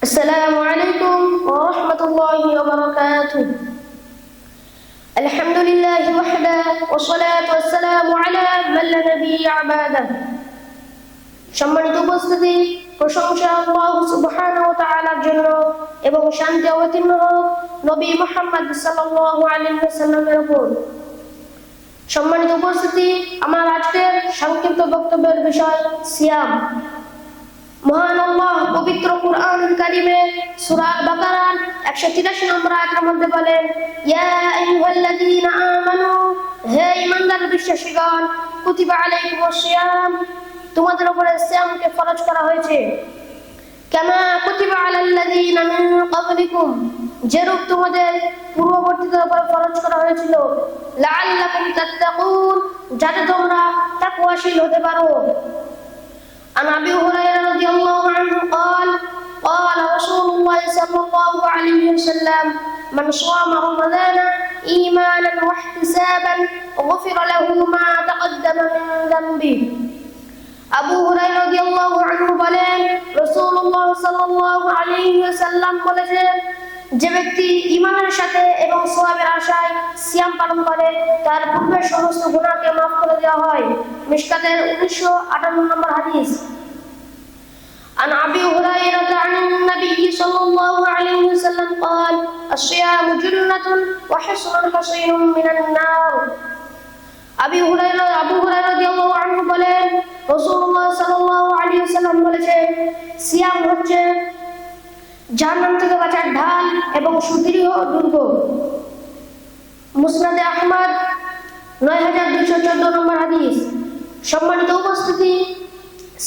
السلام عليكم ورحمة الله وبركاته الحمد لله وحده والصلاة والسلام على من لا نبي بعده সম্মানিত উপস্থিতি প্রশংসা আল্লাহ সুবহানাহু ওয়া তাআলার জন্য এবং শান্তি অবতীর্ণ হোক নবী মুহাম্মদ সাল্লাল্লাহু আলাইহি ওয়াসাল্লামের উপর সম্মানিত উপস্থিতি আমার আজকের সংক্ষিপ্ত বক্তব্যের বিষয় সিয়াম পবিত্র কুরআন কারিমে সূরা বাকারার 183 নম্বর মধ্যে বলেন হে তোমাদের উপরে সিয়ামকে ফরজ করা হয়েছে। ক্বাবলিকুম, যেরূপ তোমাদের পূর্ববর্তীদের উপর ফরজ করা হয়েছিল। তাত্তাকুন, যাতে তোমরা তাকওয়াশীল হতে পারো। عن ابي هريره رضي الله عنه قال قال رسول الله صلى الله عليه وسلم من صام رمضان ايمانا واحتسابا غفر له ما تقدم من ذنبه আবু হুরাই রাদিয়াল্লাহু আনহু বলেন রাসূলুল্লাহ সাল্লাল্লাহু আলাইহি ওয়াসাল্লাম বলেছেন যে ব্যক্তি ঈমানের সাথে এবং সওয়াবের আশায় সিয়াম পালন করে তার পূর্বের সমস্ত গুনাহকে মাফ করে দেওয়া হয় মিশকাতের 1958 নম্বর হাদিস عن ابي هريره عن النبي صلى الله عليه وسلم قال الصيام جنه وحصن حصين من النار আবি হুরায়রা আবু হুরায়রা রাদিয়াল্লাহু আনহু বলেন রাসূলুল্লাহ সাল্লাল্লাহু আলাইহি ওয়াসাল্লাম বলেছেন সিয়াম হচ্ছে জাহান্নাম থেকে বাঁচার ঢাল এবং সুদৃঢ় দুর্গ মুসনাদে আহমদ, নয় হাজার দুইশো চোদ্দ নম্বর হাদিস। সম্মানিত উপস্থিতি,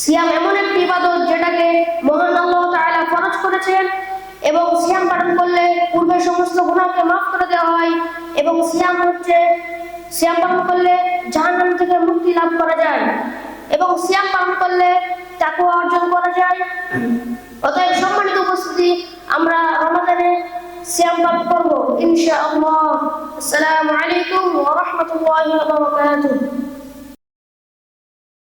সিয়াম এমন একটি ইবাদত যেটাকে মহান আল্লাহ তাআলা ফরজ করেছেন এবং সিয়াম পালন করলে পূর্বের সমস্ত গুনাহকে মাফ করে দেওয়া হয় এবং সিয়াম হচ্ছে, সিয়াম পালন করলে জাহান্নাম থেকে মুক্তি লাভ করা যায়। এবং সিয়াম পালন করলে siang bab إن شاء الله. السلام عليكم ورحمة الله وبركاته.